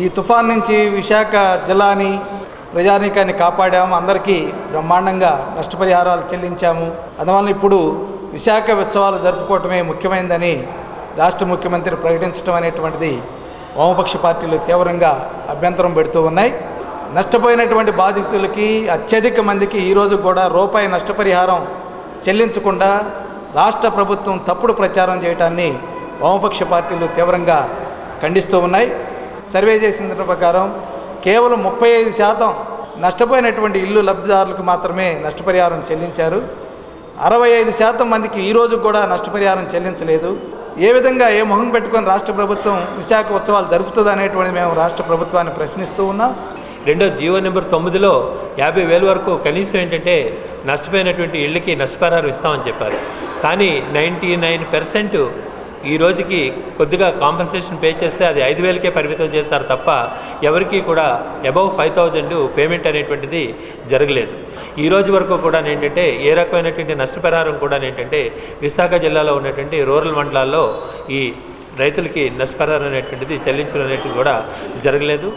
ఈ తుఫాన్ నుంచి విశాఖ జిల్లాని ప్రజానీకాన్ని కాపాడాము. అందరికీ బ్రహ్మాండంగా నష్టపరిహారాలు చెల్లించాము. అందువల్ల ఇప్పుడు విశాఖ ఉత్సవాలు జరుపుకోవటమే ముఖ్యమైనదని రాష్ట్ర ముఖ్యమంత్రి ప్రకటించడం అనేటువంటిది వామపక్ష పార్టీలు తీవ్రంగా అభ్యంతరం పెడుతూ ఉన్నాయి. నష్టపోయినటువంటి బాధితులకి అత్యధిక మందికి ఈరోజు కూడా రూపాయి నష్టపరిహారం చెల్లించకుండా రాష్ట్ర ప్రభుత్వం తప్పుడు ప్రచారం చేయటాన్ని వామపక్ష పార్టీలు తీవ్రంగా ఖండిస్తూ ఉన్నాయి. సర్వే చేసిన దాని ప్రకారం కేవలం ముప్పై ఐదు శాతం నష్టపోయినటువంటి ఇల్లు లబ్ధిదారులకు మాత్రమే నష్టపరిహారం చెల్లించారు. అరవై ఐదు శాతం మందికి ఈరోజు కూడా నష్టపరిహారం చెల్లించలేదు. ఏ విధంగా ఏ మొహం పెట్టుకొని రాష్ట్ర ప్రభుత్వం విశాఖ ఉత్సవాలు జరుపుతుంది అనేటువంటి మేము రాష్ట్ర ప్రభుత్వాన్ని ప్రశ్నిస్తూ ఉన్నాం. రెండో జీవో నెంబర్ తొమ్మిదిలో యాభై వేల వరకు కనీసం ఏంటంటే నష్టపోయినటువంటి ఇళ్ళకి నష్టపరిహారం ఇస్తామని చెప్పారు. కానీ నైంటీ నైన్ పర్సెంట్ ఈ రోజుకి కొద్దిగా కాంపెన్సేషన్ పే చేస్తే అది ఐదు వేలకే పరిమితం చేస్తారు తప్ప ఎవరికీ కూడా అబౌవ్ ఫైవ్ థౌజండ్ పేమెంట్ అనేటువంటిది జరగలేదు. ఈ రోజు వరకు కూడా ఏంటంటే ఏ రకమైనటువంటి నష్టపరిహారం కూడా ఏంటంటే విశాఖ జిల్లాలో ఉన్నటువంటి రూరల్ మండలాల్లో ఈ రైతులకి నష్టపరిహారం అనేటువంటిది చెల్లించడం అనేటివి కూడా జరగలేదు.